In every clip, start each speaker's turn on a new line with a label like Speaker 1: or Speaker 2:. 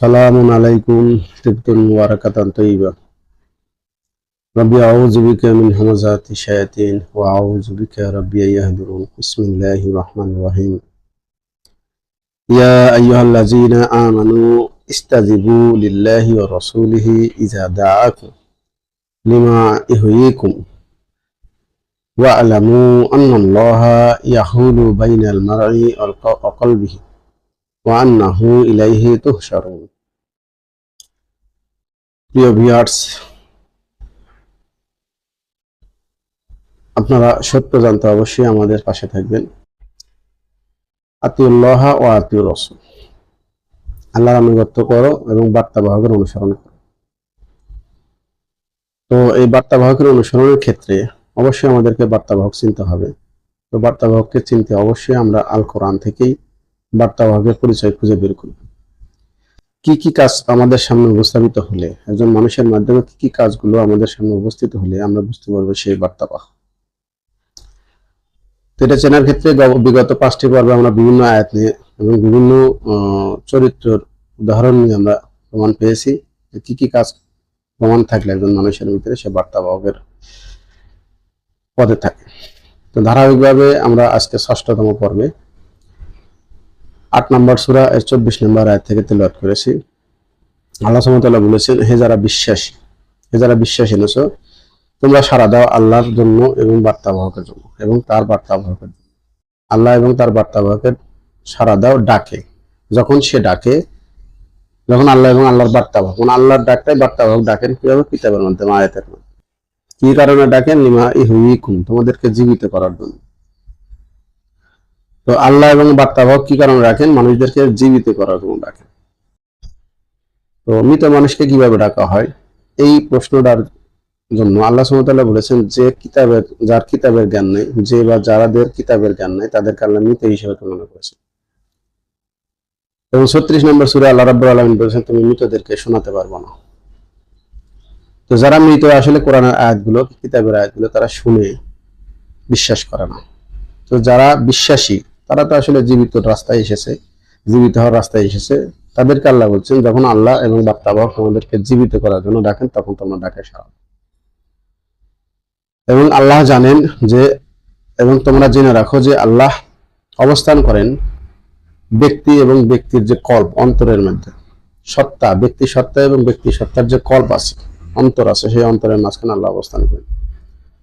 Speaker 1: سلام عليكم. طبتم مباركة طيبة ربي أعوذ بك من همزات الشياطين وأعوذ بك ربي يهدرون بسم الله الرحمن الرحيم يا أيها الذين آمنوا استجيبوا لله ورسوله إذا دعاكم لما يحييكم واعلموا أن الله يحول بين المرء وقلبه আপনারা সত্য জানতে অবশ্যই আমাদের পাশে থাকবেন। আতিউল্লাহ ও আতিউর রসুল। আল্লাহর আনুগত্য করো এবং বার্তাবাহকের অনুসরণ করো। তো এই বার্তাবাহকের অনুসরণের ক্ষেত্রে অবশ্যই আমাদেরকে বার্তাবাহক চিনতে হবে। তো বার্তাবাহককে চিনতে অবশ্যই আমরা আল কোরআন থেকেই বার্তাবাহকের পরিচয় খুঁজে বের করব। কি কি কাজ আমাদের সামনে উপস্থাপিত হলে, একজন মানুষের মাধ্যমে কি কি কাজগুলো আমাদের সামনে উপস্থিত হলে আমরা বুঝতে পারব সেই বার্তাবাহক তো এটা চেনার ক্ষেত্রে বিগত পাঁচটি পর্বে আমরা বিভিন্ন আয়াত নিয়ে এবং বিভিন্ন চরিত্রের উদাহরণ নিয়ে আমরা প্রমাণ পেয়েছি কি কি কাজ প্রমাণ থাকলে একজন মানুষের ভিতরে সে বার্তা বার্তাবাহকের পদে থাকে। তো ধারাবাহিকভাবে আমরা আজকে ষষ্ঠতম পর্বে আট নম্বর সুরা, এর চব্বিশ নম্বর আয়াত থেকে তেলাওয়াত করেছি। আল্লাহ সুমতাল্লাহ বলেছেন, হে যারা বিশ্বাসী, হে যারা বিশ্বাসী এনেছো, তোমরা সারা দাও আল্লাহর জন্য এবং বার্তাবাহকের জন্য এবং তার বার্তাবাহকের জন্য। আল্লাহ এবং তার বার্তাবাহকের সারা দাও ডাকে। যখন সে ডাকে, যখন আল্লাহ এবং আল্লাহর বার্তাবাহক মানে আল্লাহর ডাকটাই বার্তাবাহক, ডাকেন কীভাবে? কিতাবের মাধ্যমে, আয়াতের মাধ্যমে। কি কারণে ডাকেন? লিমা ইহুইকুম, তোমাদেরকে জীবিত করার জন্য। তো আল্লাহ এবং বার্তাবাহক কি কারণে রাখেন? মানুষদেরকে জীবিত করার জন্য ডাকেন তো মৃত মানুষকে কীভাবে ডাকা হয়? এই প্রশ্নটার জন্য আল্লাহ সুমতাল্লাহ বলেছেন, যে কিতাবের, যার কিতাবের জ্ঞান নেই, যে বা যারাদের কিতাবের জ্ঞান নেই তাদেরকে আল্লাহ মৃত হিসেবে তুলনা করেছেন। এবং ছত্রিশ নম্বর সুরে আল্লাহ রাব্বুল আলমিন বলেছেন, তুমি মৃতদেরকে শোনাতে পারব না। তো যারা মৃত, আসলে কোরআনের আয়াতগুলো, কিতাবের আয়াতগুলো তারা শুনে বিশ্বাস করে না। তো যারা বিশ্বাসী তারা তো আসলে জীবিত রাস্তায় এসেছে, জীবিত হওয়ার রাস্তায় এসেছে। তাদেরকে আল্লাহ বলছেন যখন আল্লাহ এবং বার্তাবাহক তোমাদেরকে জীবিত করার জন্য ডাকেন, তখন তোমরা ডাকে সারা এবং আল্লাহ জানেন যে, এবং তোমরা জেনে রাখো যে আল্লাহ অবস্থান করেন ব্যক্তি এবং ব্যক্তির যে কল্প, অন্তরের মধ্যে। সত্তা, ব্যক্তি সত্তা এবং ব্যক্তি সত্তার যে কল্প আছে, অন্তর আছে, সেই অন্তরের মাঝখানে আল্লাহ অবস্থান করেন।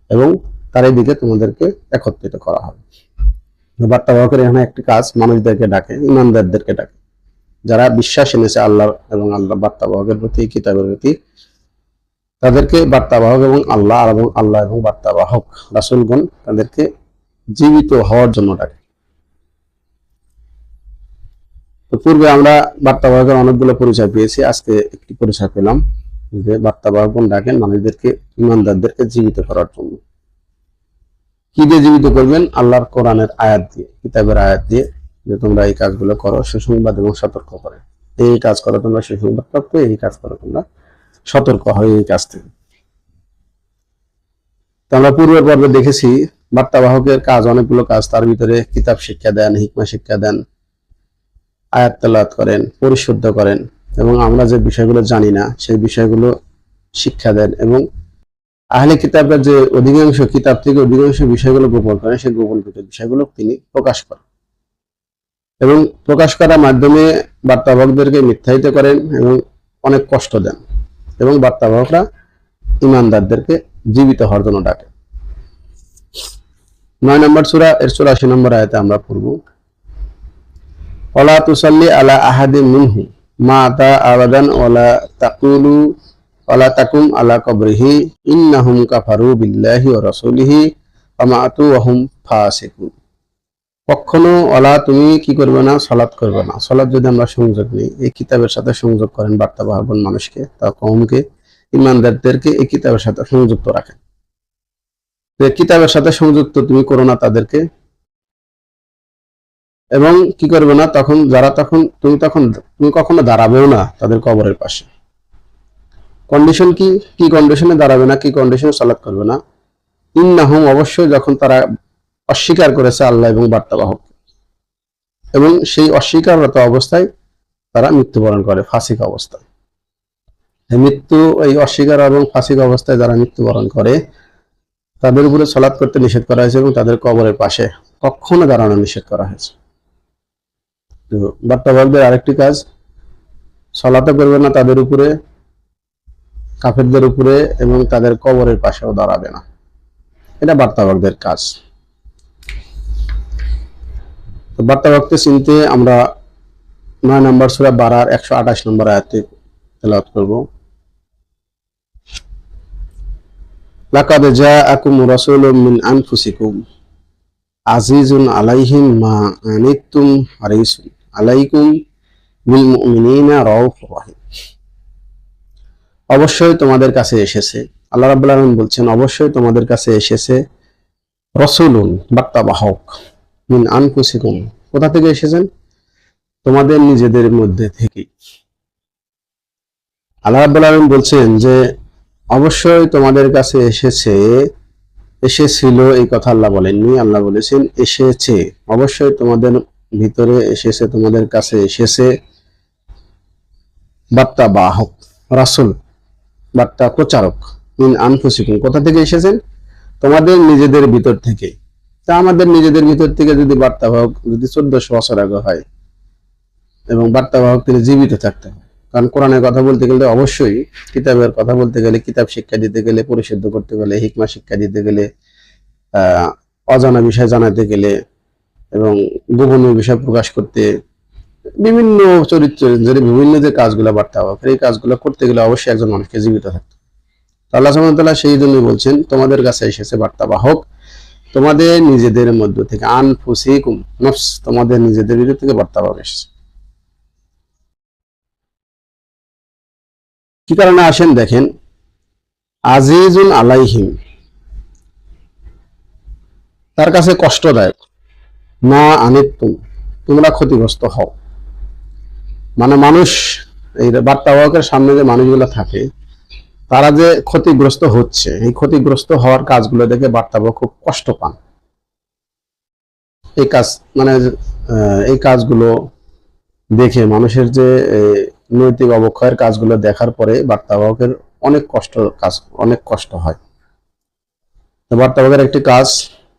Speaker 1: এবং তার এই দিকে তোমাদেরকে একত্রিত করা হবে। বার্তাবাহকের এখানে একটি কাজ মানুষদেরকে ডাকে, ইমানদারদেরকে ডাকে। যারা বিশ্বাস এনেছে আল্লাহ এবং আল্লাহ বার্তাবাহকের প্রতি, কিতাবের প্রতি, তাদেরকে বার্তাবাহক এবং আল্লাহ এবং আল্লাহ এবং বার্তাবাহক রাসুলগণ তাদেরকে জীবিত হওয়ার জন্য ডাকে। তো পূর্বে আমরা বার্তাবাহকের অনেকগুলো পরিচয় পেয়েছি, আজকে একটি পরিচয় পেলাম যে বার্তাবাহকগণ ডাকেন মানুষদেরকে, ইমানদারদেরকে জীবিত করার জন্য। কি দিয়ে জীবিত করবেন? আল্লাহর কোরআনের আয়াত দিয়ে, কিতাবের আয়াত দিয়ে যে তোমরা এই কাজগুলো করো সুসংবাদ এবং সতর্ক করে। এই কাজ করো তোমরা সুসংবাদ প্রাপ্ত এই কাজ করো তোমরা, সতর্ক হয় এই কাজ থেকে। তো আমরা পূর্বের পর্বে দেখেছি, বার্তাবাহকের কাজ, অনেকগুলো কাজ, তার ভিতরে কিতাব শিক্ষা দেন, হিকমা শিক্ষা দেন, আয়াত করেন, পরিশুদ্ধ করেন, এবং আমরা যে বিষয়গুলো জানি না, সেই বিষয়গুলো শিক্ষা দেন এবং আহলে কিতাবের যে অধিকাংশ কিতাব থেকে অধিকাংশ বিষয়গুলো গোপন করেন, সেই গোপনকৃত বিষয়গুলো তিনি প্রকাশ করেন। এবং প্রকাশ করার মাধ্যমে বার্তাবাহকদেরকে মিথ্যায়িত করেন এবং অনেক কষ্ট দেন। এবং বার্তাবাহকরা ইমানদারদেরকে জীবিত হওয়ার জন্য ডাকে। নয় নম্বর সুরা, এর চুরাশি নম্বর আয়তে আমরা পড়ব ওলা তুসাল্লি আলা আহাদি মিনহু মা তা আবাদান ওলা তাকুলু ওলা তাকুম আলা কবরিহি, ইন্নাহুম কাফারু বিল্লাহি ও রসুলিহি আমাতু কখনো তুমি কি করবে না? সলাৎ করবে না। সলাৎ যদি আমরা সংযোগ নেই, এই কিতাবের সাথে সংযোগ করেন বার্তাবাহক মানুষকে, তা কমকে ইমানদারদেরকে এই কিতাবের সাথে সংযুক্ত রাখেন। কিতাবের সাথে সংযুক্ত তুমি করো না তাদেরকে। এবং কি করবে না? তখন, যারা তখন, তুমি তখন, তুমি কখনো দাঁড়াবেও না তাদের কবরের পাশে। কন্ডিশন কি? কি কন্ডিশনে দাঁড়াবে না, কি কন্ডিশনে সালাত করবে না? ইন্নাহুম অবশ্যই যখন তারা অস্বীকার করেছে আল্লাহ এবং বার্তাবাহক। এবং সেই অস্বীকাররত অবস্থায় তারা মৃত্যুবরণ করে, ফাঁসিক অবস্থায়। মৃত্যু, এই অস্বীকার এবং ফাঁসিক অবস্থায় যারা মৃত্যুবরণ করে, তাদের উপরে সলাৎ করতে নিষেধ করা হয়েছে এবং তাদের কবরের পাশে কখনো দাঁড়ানো নিষেধ করা হয়েছে। তো বার্তাবাহকদের আরেকটি কাজ সলাতে করবে না তাদের উপরে কাফেরদের উপরে এবং তাদের কবরের পাশেও দাঁড়াবে না। এটা বার্তাবাহকদের কাজ। তো বার্তাবাহককে চিনতে আমরা নয় নম্বর সুরা বারার একশো আঠাশ নম্বর আয়াতে তেলাওয়াত করব। লাকাদ জাআকুম রাসূলুম মিন আনফুসিকুম আজিজুন আলাইহিম মা আনিতুম হারিসুন আলাইকুম বিল মুমিনিনা রাউফুর রহিম। অবশ্যই তোমাদের কাছে এসেছে। আল্লাহ রাব্বুল আলামিন বলছেন, অবশ্যই তোমাদের কাছে এসেছে রসুলুন বার্তাবাহক মিন আনফুসিকুম। কোথা থেকে এসেছেন? তোমাদের নিজেদের মধ্যে থেকেই। আল্লাহ রাব্বুল আলামিন বলছেন যে, অবশ্যই তোমাদের কাছে এসেছে, এসেছিল, এই কথা আল্লাহ বলেননি, আল্লাহ বলেছেন, এসেছে। অবশ্যই তোমাদের ভিতরে এসেছে, তোমাদের কাছে এসেছে বার্তা বাহক রাসুল। বার্তা প্রচারক মিন আনফুসিকুম। কোথা থেকে এসেছেন? তোমাদের নিজেদের ভিতর থেকে। তা আমাদের নিজেদের ভিতর থেকে যদি বার্তাবাহক, যদি চোদ্দশো বছর আগে হয়, এবং বার্তাবাহক তিনি জীবিত থাকতে হয় কারণ কোরআনের কথা বলতে গেলে অবশ্যই, কিতাবের কথা বলতে গেলে, কিতাব শিক্ষা দিতে গেলে, পরিশুদ্ধ করতে গেলে, হিকমা শিক্ষা দিতে গেলে অজানা বিষয় জানাতে গেলে, এবং গোপনীয় বিষয় প্রকাশ করতে বিভিন্ন চরিত্রের বিভিন্ন যে কাজগুলো বার্তা হবে এই কাজগুলো করতে গেলে অবশ্যই একজন মানুষকে জীবিত থাকতে আল্লাহ সুবহানাহু সেই জন্যই বলছেন, তোমাদের কাছে এসেছে বার্তাবাহক তোমাদের নিজেদের মধ্য থেকে, আনফুসিকুম, নফস, তোমাদের নিজেদের ভিতর থেকে বার্তাবাহক এসেছে। কি কারণে আসেন? দেখেন আজিজুল আলাইহিম, তার কাছে কষ্টদায়ক না আনিতুম, তোমরা ক্ষতিগ্রস্ত হও। মানে মানুষ, এই বার্তা বার্তাবাহকের সামনে যে মানুষগুলো থাকে, তারা যে ক্ষতিগ্রস্ত হচ্ছে, এই ক্ষতিগ্রস্ত হওয়ার কাজগুলো দেখে বার্তাবাহক খুব কষ্ট পান। এই কাজ মানে এই কাজগুলো দেখে মানুষের যে নৈতিক অবক্ষয়ের কাজগুলো দেখার পরে বার্তাবাহকের অনেক কষ্ট কাজ, অনেক কষ্ট হয়। বার্তাবাহকের একটি কাজ,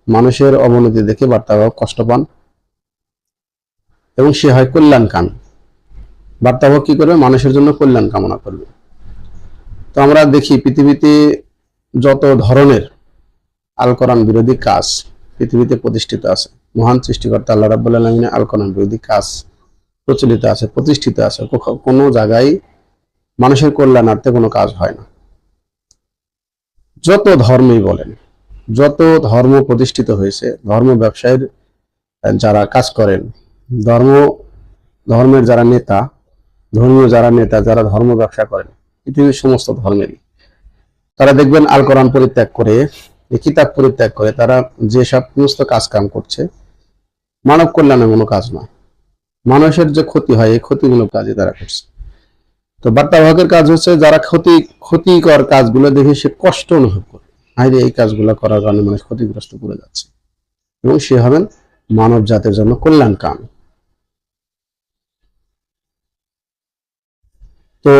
Speaker 1: মানুষের অবনতি দেখে বার্তাবাহক কষ্ট পান। এবং সে হয় কল্যাণ কান বার্তাবাহক কি করবে? মানুষের জন্য কল্যাণ কামনা করবে। তো আমরা দেখি পৃথিবীতে যত ধরনের আল কোরআন বিরোধী কাজ পৃথিবীতে প্রতিষ্ঠিত আছে, মহান সৃষ্টিকর্তা আল্লাহ রাব্বুল আলমিনের আল কোরআন বিরোধী কাজ প্রচলিত আছে, প্রতিষ্ঠিত আছে। কোনো জায়গায় মানুষের কল্যাণার্থে কোনো কাজ হয় না। যত ধর্মই বলেন, যত ধর্ম প্রতিষ্ঠিত হয়েছে, ধর্ম ব্যবসায়ের যারা কাজ করেন, ধর্ম, ধর্মের যারা নেতা ধর্মীয় যারা নেতা, যারা ধর্ম ব্যবসা করেন, পৃথিবীর সমস্ত ধর্মেরই। তারা দেখবেন আল কোরআন পরিত্যাগ করে কিতাব পরিত্যাগ করে, তারা যে সমস্ত কাজ কাম করছে, মানব কল্যাণের কোনো কাজ নয়। মানুষের যে ক্ষতি হয়, এই ক্ষতিমূলক কাজে তারা করছে। তো বার্তাবাহকের কাজ হচ্ছে, যারা ক্ষতি, ক্ষতিকর কাজগুলো দেখে সে কষ্ট অনুভব করে। হাইরে এই কাজগুলো করার কারণে মানুষ ক্ষতিগ্রস্ত করে যাচ্ছে। এবং সে হবেন মানব জাতির জন্য কল্যাণ তো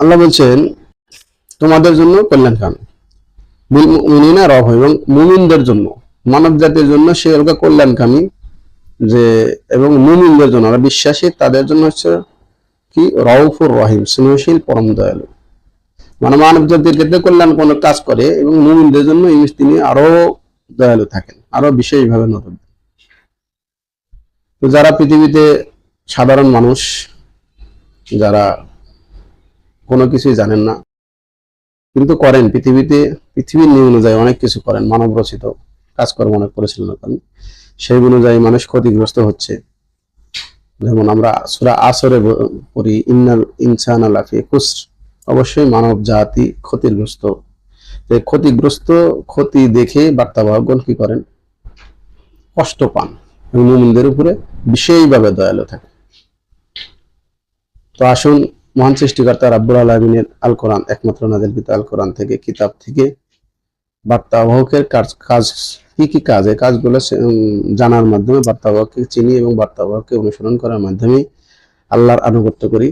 Speaker 1: আল্লাহ বলছেন, তোমাদের জন্য কল্যাণ কাম। মুমিনা রব, এবং মুমিনদের জন্য মানব জাতির জন্য সে ওরকম কল্যাণকামী যে, এবং মুমিনদের জন্য যারা বিশ্বাসী, তাদের জন্য হচ্ছে কি? রউফুর রহিম, স্নেহশীল, পরম দয়ালু। মানে মানব জাতির ক্ষেত্রে কল্যাণ কোন কাজ করে, এবং মুমিনদের জন্য তিনি আরও দয়ালু থাকেন, আরও বিশেষভাবে নজর দেন তো যারা পৃথিবীতে সাধারণ মানুষ যারা কোনো কিছুই জানেন না। কিন্তু করেন, পৃথিবীতে, পৃথিবীর নিয়ম অনুযায়ী অনেক কিছু করেন মানব রচিত কাজকর্ম অনেক পরিচালনা করেন সেই অনুযায়ী মানুষ ক্ষতিগ্রস্ত হচ্ছে। যেমন আমরা সুরা আসরে পড়ি, ইন্নাল ইনসান আলাফি খুসর অবশ্যই মানব জাতি ক্ষতিগ্রস্ত। ক্ষতিগ্রস্ত ক্ষতি দেখে বার্তাবাহকগণ কি করেন? কষ্ট পান। মুমিনদের উপরে বিশেষভাবে দয়ালু থাকে তো আসুন, মহান সৃষ্টিকর্তা রাব্বুল আলমিনের আল কোরআন একমাত্র নাজিলকৃত আল কোরআন থেকে, কিতাব থেকে বার্তাবাহকের কাজ কাজ, কি কি কাজ, এই কাজগুলো জানার মাধ্যমে বার্তাবাহককে চিনি এবং বার্তাবাহককে অনুসরণ করার মাধ্যমে আল্লাহর আনুগত্য করি।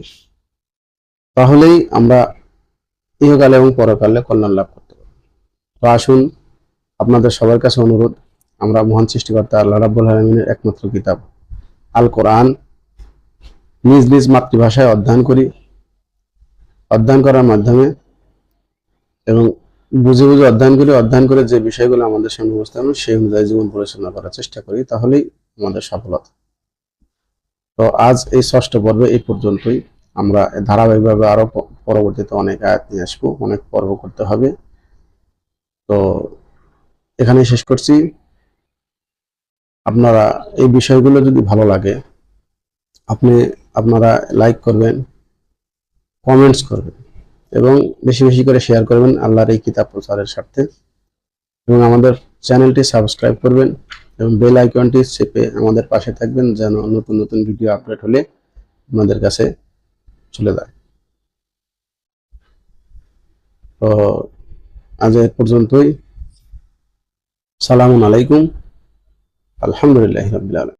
Speaker 1: তাহলেই আমরা ইহকালে এবং পরকালে কল্যাণ লাভ করতে পারব। তো আসুন, আপনাদের সবার কাছে অনুরোধ, আমরা মহান সৃষ্টিকর্তা আল্লাহ রাব্বুল আলমিনের একমাত্র কিতাব আল কোরআন নিজ নিজ মাতৃভাষায় অধ্যয়ন করি, অধ্যয়ন করার মাধ্যমে এবং বুঝে বুঝে অধ্যয়ন করি, অধ্যয়ন করে যে বিষয়গুলো আমাদের সামনে উপস্থাপন সেই অনুযায়ী জীবন পরিচালনা করার চেষ্টা করি, তাহলেই আমাদের সফলতা। তো আজ এই ষষ্ঠ পর্বে এই পর্যন্তই। আমরা ধারাবাহিকভাবে আরও পরবর্তীতে অনেক আয়াত নিয়ে আসব, অনেক পর্ব করতে হবে। তো এখানেই শেষ করছি। আপনারা এই বিষয়গুলো যদি ভালো লাগে, আপনি আপনারা লাইক করবেন কমেন্টস করবেন এবং বেশি বেশি করে শেয়ার করবেন আল্লাহর এই কিতাব প্রচারের স্বার্থে। এবং আমাদের চ্যানেলটি সাবস্ক্রাইব করবেন এবং বেল আইকনটি চেপে আমাদের পাশে থাকবেন যেন নতুন নতুন ভিডিও আপলোড হলে আপনাদের কাছে চলে যায়। তো আজ এ পর্যন্তই। সালামু আলাইকুম। আলহামদুলিল্লাহ রবিল আলম